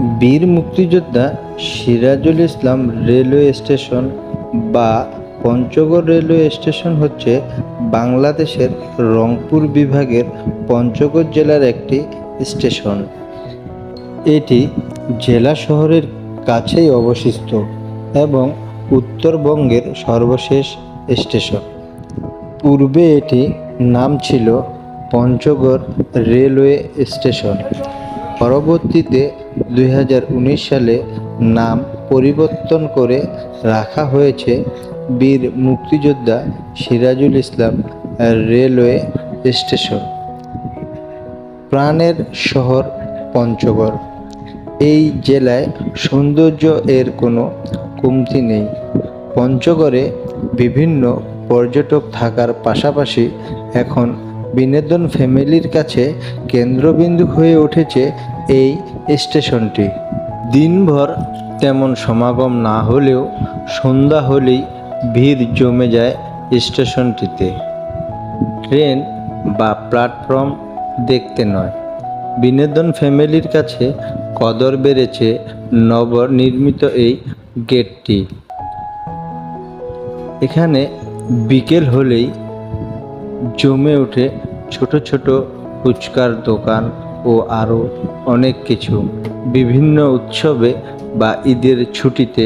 বীর মুক্তিযোদ্ধা Sirajul Islam railway station বা পঞ্চগড় রেলওয়ে স্টেশন হচ্ছে বাংলাদেশের রংপুর বিভাগের পঞ্চগড় জেলার একটি স্টেশন। এটি জেলা শহরের কাছেই অবস্থিত এবং উত্তরবঙ্গের সর্বশেষ স্টেশন। পূর্বে এটি নাম ছিল পঞ্চগড় রেলওয়ে স্টেশন। পরবর্তীতে দুই হাজার উনিশ সালে নাম পরিবর্তন করে রাখা হয়েছে বীর মুক্তিযোদ্ধা সিরাজুল ইসলাম রেলওয়ে স্টেশন। প্রাণের শহর পঞ্চগড়। এই জেলায় সৌন্দর্য এর কোনো কমতি নেই। পঞ্চগড়ে বিভিন্ন পর্যটক থাকার পাশাপাশি এখন বিনোদন ফ্যামিলির কাছে কেন্দ্রবিন্দু হয়ে উঠেছে এই স্টেশনটি। দিনভর তেমন সমাগম না হলেও সন্ধ্যা হলেই ভিড় জমে যায় স্টেশনটিতে। ট্রেন বা প্ল্যাটফর্ম দেখতে নয়। বিনোদন ফ্যামিলির কাছে কদর বেড়েছে নবনির্মিত এই গেটটি। এখানে বিকেল হলেই জমে ওঠে ছোট ছোট ফুচকার দোকান ও আরও অনেক কিছু। বিভিন্ন উৎসবে বা ঈদের ছুটিতে